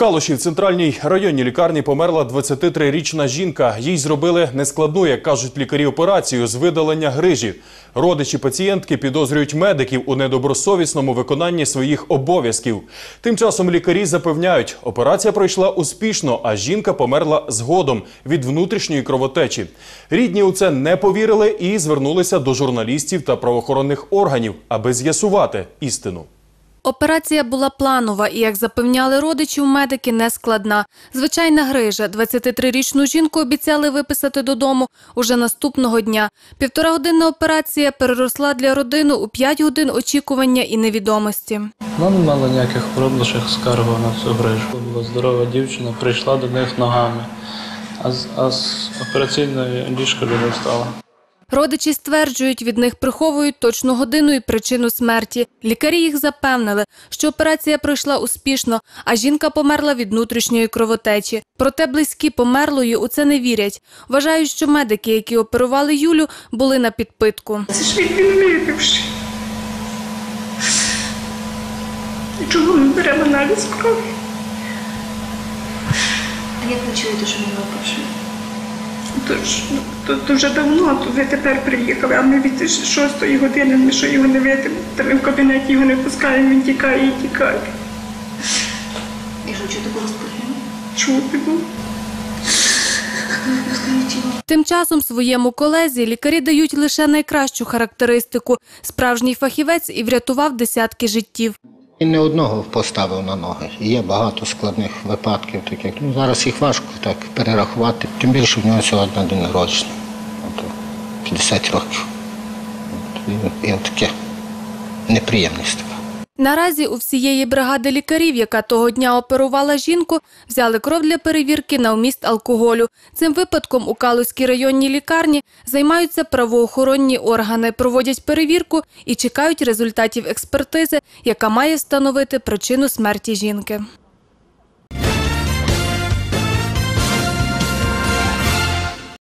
Калуші в центральній районній лікарні померла 23-річна жінка. Їй зробили нескладну, як кажуть лікарі, операцію з видалення грижі. Родичі пацієнтки підозрюють медиків у недобросовісному виконанні своїх обов'язків. Тим часом лікарі запевняють, операція пройшла успішно, а жінка померла згодом від внутрішньої кровотечі. Рідні у це не повірили і звернулися до журналістів та правоохоронних органів, аби з'ясувати істину. Операція була планова і, як запевняли родичів, медики не складна. Звичайна грижа. 23-річну жінку обіцяли виписати додому уже наступного дня. Півторагодинна операція переросла для родини у 5 годин очікування і невідомості. Вона не мала ніяких хвороб, лише скаргу на цю грижу. Була здорова дівчина, прийшла до них ногами, а з, а з операційної ліжка не встала. Родичі стверджують, від них приховують точну годину і причину смерті. Лікарі їх запевнили, що операція пройшла успішно, а жінка померла від внутрішньої кровотечі. Проте близькі померлої у це не вірять. Вважають, що медики, які оперували Юлю, були на підпитку. Це ж він він випивши. І чого ми беремо аналіз крові? А як ви чуєте, що він випивши? Тож, то, то вже давно, то ви тепер приїхали, а ми від 6 години, ми що його не витимо, та ми в кабінеті його не пускаємо, він тікає і тікає. І що чути голос похилу? Чути був. Тим часом своєму колезі лікарі дають лише найкращу характеристику. Справжній фахівець і врятував десятки життів. Він не одного поставив на ноги. І Є багато складних випадків таких. Ну, зараз їх важко так перерахувати. Тим більше в нього сьогодні день народження. 50 років. І, от таке неприємність така. Наразі у всієї бригади лікарів, яка того дня оперувала жінку, взяли кров для перевірки на вміст алкоголю. Цим випадком у Калузькій районній лікарні займаються правоохоронні органи, проводять перевірку і чекають результатів експертизи, яка має встановити причину смерті жінки.